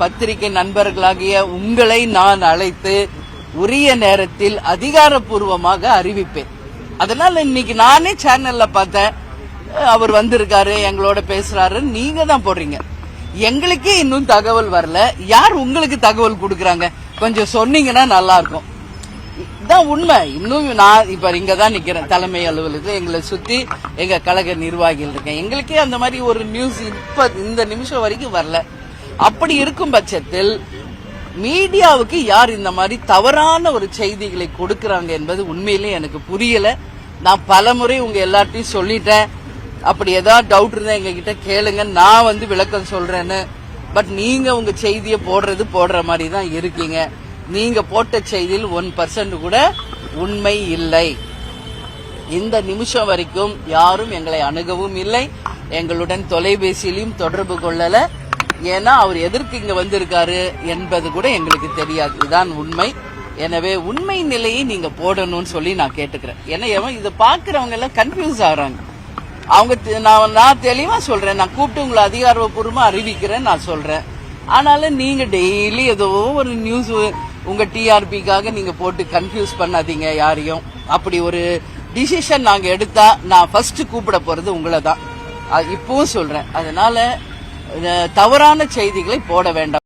பத்திரிகை நண்பர்களாகிய உங்களை நான் அழைத்து உரிய நேரத்தில் அதிகாரப்பூர்வமாக அறிவிப்பேன். அதனால இன்னைக்கு நானே சேனல்ல பார்த்தேன். அவர் வந்திருக்காரு எங்களோட பேசுறாரு நீங்க தான் போடுறீங்க. எங்களுக்கே இன்னும் தகவல் வரல. யார் உங்களுக்கு தகவல் கொடுக்கறாங்க? கொஞ்சம் சொன்னீங்கன்னா நல்லா இருக்கும் இதான் உண்மை. இன்னும் நான் இப்ப இங்க தான் நிக்கிறேன். தலைமை அலுவலகத்தில் எங்களை சுத்தி எங்க கழக நிர்வாகிகள் இருக்கேன். எங்களுக்கே அந்த மாதிரி ஒரு நியூஸ் இப்ப இந்த நிமிஷம் வரைக்கும் வரல. அப்படி இருக்கும் பட்சத்தில் மீடியாவுக்கு யார் இந்த மாதிரி தவறான ஒரு செய்திகளை கொடுக்கறாங்க என்பது உண்மையிலே எனக்கு புரியல. நான் பலமுறை உங்க எல்லார்ட்டையும் சொல்லிட்டேன். அப்படி ஏதாவது டவுட் இருந்தா எங்க கிட்ட கேளுங்க. நான் வந்து விளக்கம் சொல்றேன்னு. பட் நீங்க உங்க செய்தியை போடுறது போடுற மாதிரி தான் இருக்கீங்க. நீங்க போட்ட செய்தியில் ஒன் பர்சன்ட் கூட உண்மை இல்லை. இந்த நிமிஷம் வரைக்கும் யாரும் எங்களை அணுகவும் இல்லை. எங்களுடன் தொலைபேசியிலையும் தொடர்பு கொள்ளல. ஏன்னா அவர் எதற்கு இங்க வந்திருக்காரு என்பது கூட எங்களுக்கு தெரியாது. இதுதான் உண்மை. எனவே உண்மை நிலையை நீங்க போடணும்னு சொல்லி நான் கேட்டுக்கிறேன். ஏன்னா எவன் இதை பாக்குறவங்க எல்லாம் கன்ஃபியூஸ் ஆகுறாங்க. அவங்க தெ- நான் நான் தெளிவா சொல்றேன். நான் கூப்பிட்டு உங்களை அதிகாரப்பூர்வமா அறிவிக்கிறேன் நான் சொல்றேன். ஆனாலும் நீங்க டெய்லி ஏதோ ஒரு நியூஸ் உங்க டிஆர்பிக்காக நீங்க போட்டு கன்ஃபியூஸ் பண்ணாதீங்க யாரையும். அப்படி ஒரு டிசிஷன் நாங்க எடுத்தா நான் ஃபர்ஸ்ட் கூப்பிட போறது உங்களை தான் இப்பவும் சொல்றேன். அதனால தவறான செய்திகளை போட வேண்டாம்.